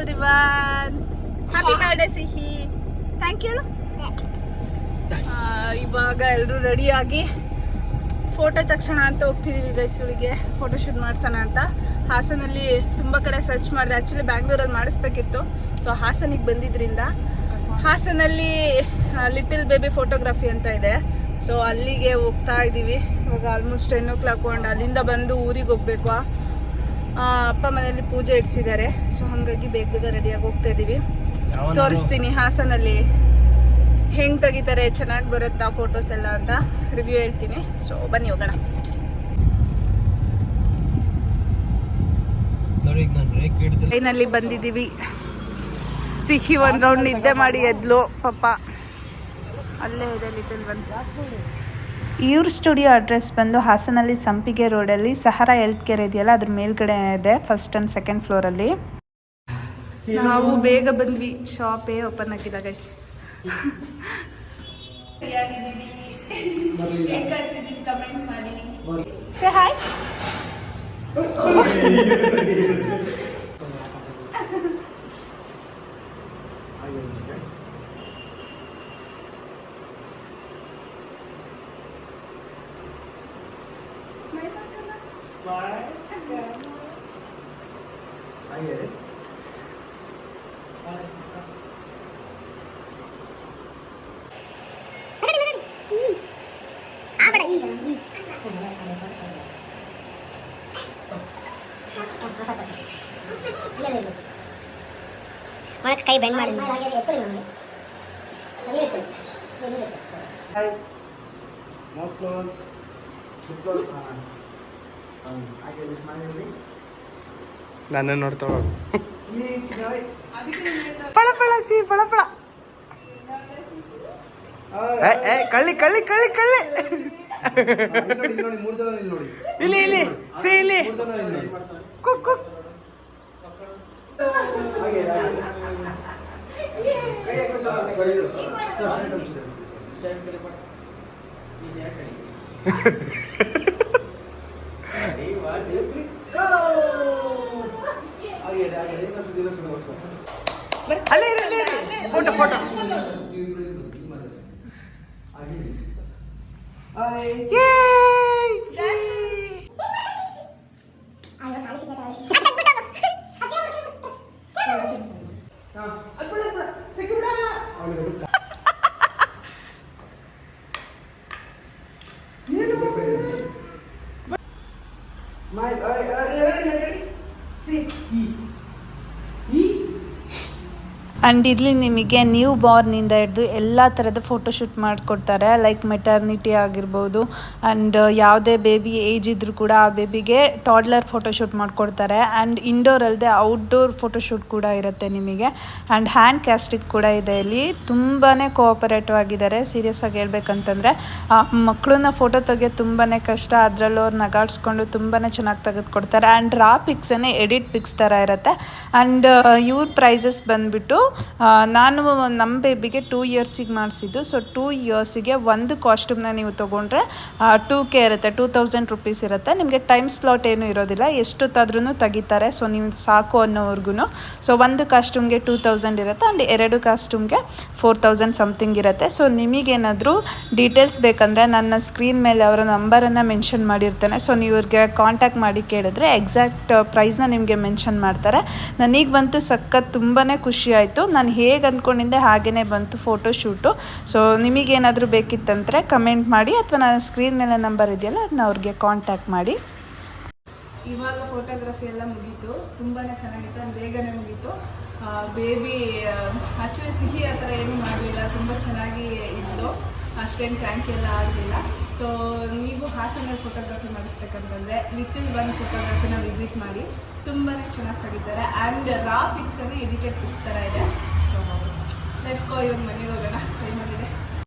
Everyone happy birthday ಸಿಹಿ thank you ಇವಾಗ ಎಲ್ಲರೂ ರೆಡಿಯಾಗಿ ಫೋಟೋ ತಕ್ಷಣ ಅಂತ ಹೋಗ್ತಿದ್ದೀವಿ ಗೈಸ್ ಇವಳಿಗೆ. ಫೋಟೋ ಶೂಟ್ ಮಾಡ್ಸೋಣ ಅಂತ. ಹಾಸನಲ್ಲಿ ತುಂಬ ಕಡೆ ಸರ್ಚ್ ಮಾಡಿದೆ. ಆ್ಯಕ್ಚುಲಿ ಬ್ಯಾಂಗ್ಳೂರಲ್ಲಿ ಮಾಡಿಸ್ಬೇಕಿತ್ತು. ಸೊ ಹಾಸನಿಗೆ ಬಂದಿದ್ದರಿಂದ ಹಾಸನಲ್ಲಿ ಲಿಟಲ್ ಬೇಬಿ ಫೋಟೋಗ್ರಫಿ ಅಂತ ಇದೆ. ಸೊ ಅಲ್ಲಿಗೆ ಹೋಗ್ತಾ ಇದ್ದೀವಿ ಇವಾಗ ಆಲ್ಮೋಸ್ಟ್ ಟೆನ್ ಓ ಕ್ಲಾಕ್ ಒಂದು ಅಲ್ಲಿಂದ ಬಂದು ಊರಿಗೆ ಹೋಗ್ಬೇಕು. ಅಪ್ಪ ಮನೆಯಲ್ಲಿ ಪೂಜೆ ಇಡ್ಸಿದ್ದಾರೆ. ಸೊ ಹಾಗಾಗಿ ಬೇಗ ಬೇಗ ರೆಡಿಯಾಗಿ ಹೋಗ್ತಾ ಇದ್ದೀವಿ ತೋರಿಸ್ತೀನಿ ಹಾಸನಲ್ಲಿ ಹೆಂಗ್ ತೆಗಿತಾರೆ ಚೆನ್ನಾಗಿ ಬರುತ್ತಾ ಫೋಟೋಸ್ ಎಲ್ಲ ಅಂತ ರಿವ್ಯೂ ಹೇಳ್ತೀನಿ. ಸೊ ಬನ್ನಿ ಹೋಗೋಣ. ಟ್ರೈನಲ್ಲಿ ಬಂದಿದ್ದೀವಿ. ಸಿಕ್ಕಿ ಒಂದ್ ರೌಂಡ್ ನಿದ್ದೆ ಮಾಡಿ ಎದ್ಲು ಪಪ್ಪ ಅಲ್ಲೇ ಇದೆ ಲಿಟಲ್ ಒನ್ ಇವ್ರ ಸ್ಟುಡಿಯೋ ಅಡ್ರೆಸ್ ಬಂದು ಹಾಸನಲ್ಲಿ ಸಂಪಿಗೆ ರೋಡಲ್ಲಿ ಸಹಾರಾ ಹೆಲ್ತ್ ಕೇರ್ ಇದೆಯಲ್ಲ ಅದ್ರ ಮೇಲ್ಗಡೆ ಇದೆ ಫಸ್ಟ್ ಆ್ಯಂಡ್ ಸೆಕೆಂಡ್ ಫ್ಲೋರಲ್ಲಿ ನಾವು ಬೇಗ ಬಂದ್ವಿ. ಶಾಪೇ ಓಪನ್ ಆಗಿದೆ ಗೈಸ್ ಕಮೆಂಟ್ ಮಾಡಿ. ಹಾಯ್ आइए रे మనకు కై బెండ్ మాడింది no close close Um, I can smile at me. ನನ್ನ ನೋಡ್ತಾವ Lick, right? ಪಳ ಪಳ ಸಿ ಪಳ ಪಳ Ah, ಏ ಕಳ್ಳಿ ಕಳ್ಳಿ ಕಳ್ಳಿ ಕಳ್ಳಿ ಇಲ್ಲಿ ನೋಡಿ ಇಲ್ಲಿ ನೋಡಿ ಮೂರು ಜನ ಇಲ್ಲಿ ನೋಡಿ ಇಲ್ಲಿ ಇಲ್ಲಿ ಸಿ ಇಲ್ಲಿ ಮೂರು ಜನ ಇಲ್ಲಿ ನೋಡಿ ಕುಕ್ ಕುಕ್ ಹಾಗೆ ಇದೆ, ಹಾಗೆ ಇದೆ. ಸರ್ ಅಲ್ಲೇ ಇರು, ಅಲ್ಲೇ ಫೋಟೋ ಫೋಟೋ ನೀವು My, uh, ಆ್ಯಂಡ್ ಇಲ್ಲಿ ನಿಮಗೆ ನ್ಯೂ ಬಾರ್ನಿಂದ ಹಿಡಿದು ಎಲ್ಲ ಥರದ ಫೋಟೋಶೂಟ್ ಮಾಡಿಕೊಡ್ತಾರೆ ಲೈಕ್ ಮೆಟರ್ನಿಟಿ ಆಗಿರ್ಬೋದು ಆ್ಯಂಡ್ ಯಾವುದೇ ಬೇಬಿ ಏಜ್ ಇದ್ದರೂ ಕೂಡ ಆ ಬೇಬಿಗೆ ಟಾಡ್ಲರ್ ಫೋಟೋಶೂಟ್ ಮಾಡಿಕೊಡ್ತಾರೆ ಆ್ಯಂಡ್ ಇಂಡೋರ್ ಅಲ್ಲದೆ ಔಟ್ಡೋರ್ ಫೋಟೋಶೂಟ್ ಕೂಡ ಇರುತ್ತೆ ನಿಮಗೆ ಆ್ಯಂಡ್ ಹ್ಯಾಂಡ್ ಕ್ಯಾಸ್ಟಿಕ್ ಕೂಡ ಇದೆ ಇಲ್ಲಿ. ತುಂಬಾ ಕೋಆಪರೇಟಿವ್ ಆಗಿದ್ದಾರೆ. ಸೀರಿಯಸ್ ಆಗಿ ಹೇಳ್ಬೇಕಂತಂದರೆ ಮಕ್ಕಳನ್ನ ಫೋಟೋ ತೆಗೆಯೋ ತುಂಬಾ ಕಷ್ಟ. ಅದರಲ್ಲೂ ಅವ್ರು ನಗಾಡ್ಸ್ಕೊಂಡು ತುಂಬಾ ಚೆನ್ನಾಗಿ ತೆಗೆದುಕೊಡ್ತಾರೆ. ಆ್ಯಂಡ್ ರಾ ಪಿಕ್ಸನ್ನೇ ಎಡಿಟ್ ಪಿಕ್ಸ್ ಥರ ಇರುತ್ತೆ. ಆ್ಯಂಡ್ ಇವ್ರ ಪ್ರೈಸಸ್ ಬಂದುಬಿಟ್ಟು ನಾನು ನಮ್ಮ ಬೇಬಿಗೆ ಟೂ ಇಯರ್ಸಿಗೆ ಮಾಡಿಸಿದ್ದು. ಸೊ ಟೂ ಇಯರ್ಸಿಗೆ ಒಂದು ಕಾಸ್ಟ್ಯೂಮ್ನ ನೀವು ತೊಗೊಂಡ್ರೆ ಟೂ ಕೆ ಇರುತ್ತೆ ಟೂ ತೌಸಂಡ್ ರುಪೀಸ್ ಇರುತ್ತೆ. ನಿಮಗೆ ಟೈಮ್ ಸ್ಲಾಟ್ ಏನೂ ಇರೋದಿಲ್ಲ. ಎಷ್ಟೊತ್ತಾದ್ರೂ ತೆಗಿತಾರೆ. ಸೊ ನೀವು ಸಾಕು ಅನ್ನೋವ್ರಿಗೂ ಸೊ ಒಂದು ಕಾಸ್ಟ್ಯೂಮ್ಗೆ ಟೂ ತೌಸಂಡ್ ಇರುತ್ತೆ. ಆ್ಯಂಡ್ ಎರಡು ಕಾಸ್ಟ್ಯೂಮ್ಗೆ ಫೋರ್ ತೌಸಂಡ್ ಸಮಥಿಂಗ್ ಇರುತ್ತೆ. ಸೊ ನಿಮಗೇನಾದರೂ ಡೀಟೇಲ್ಸ್ ಬೇಕಂದರೆ ನನ್ನ ಸ್ಕ್ರೀನ್ ಮೇಲೆ ಅವರ ನಂಬರನ್ನು ಮೆನ್ಷನ್ ಮಾಡಿರ್ತೇನೆ. ಸೊ ನೀವು ಇವ್ರಿಗೆ ಕಾಂಟ್ಯಾಕ್ಟ್ ಮಾಡಿ ಕೇಳಿದ್ರೆ ಎಕ್ಸಾಕ್ಟ್ ಪ್ರೈಸ್ನ ನಿಮಗೆ ಮೆನ್ಷನ್ ಮಾಡ್ತಾರೆ. ನನಗೆ ಬಂತು ಸಖತ್ ತುಂಬಾ ಖುಷಿ ಆಯಿತು. ನಾನು ಹೇಗೆ ಅಂದ್ಕೊಂಡಿದ್ದೆ ಹಾಗೇ ಬಂತು ಫೋಟೋ ಶೂಟು ಸೊ ನಿಮಗೇನಾದರೂ ಬೇಕಿತ್ತಂದರೆ ಕಮೆಂಟ್ ಮಾಡಿ ಅಥವಾ ನನ್ನ ಸ್ಕ್ರೀನ್ ಮೇಲೆ ನಂಬರ್ ಇದೆಯಲ್ಲ ಅದನ್ನ ಅವ್ರಿಗೆ ಕಾಂಟ್ಯಾಕ್ಟ್ ಮಾಡಿ. ಇವಾಗ ಫೋಟೋಗ್ರಫಿ ಎಲ್ಲ ಮುಗೀತು. ತುಂಬಾ ಚೆನ್ನಾಗಿತ್ತು. ಬೇಗನೆ ಮುಗೀತು. ಬೇಬಿ ಆ್ಯಕ್ಚುಲಿ ಸಿಹಿ ಆ ಥರ ಏನೂ ಮಾಡಲಿಲ್ಲ. ತುಂಬ ಚೆನ್ನಾಗಿ ಇತ್ತು. ಅಷ್ಟೇನು ಕ್ರ್ಯಾಂಕ್ ಎಲ್ಲ ಆಗಲಿಲ್ಲ. ಸೊ ನೀವು ಹಾಸನಲ್ಲಿ ಫೋಟೋಗ್ರಫಿ ಮಾಡಿಸ್ಬೇಕಂತಂದರೆ ಲಿಟಿಲ್ ಒನ್ ಫೋಟೋಗ್ರಫಿನ ವಿಸಿಟ್ ಮಾಡಿ. ತುಂಬಾ ಚೆನ್ನಾಗಿ ತೆಗಿತಾರೆ ಆ್ಯಂಡ್ ರಾ ಪಿಕ್ಸಲ್ಲಿ ಎಡಿಟೆಡ್ ಪಿಕ್ಸ್ ಥರ ಇದೆ. ಸೊ ಲೆಟ್ಸ್ ಗೋ ಇವಾಗ ಮನೆಗೆ ಹೋಗೋಣ. ಟೈಮ್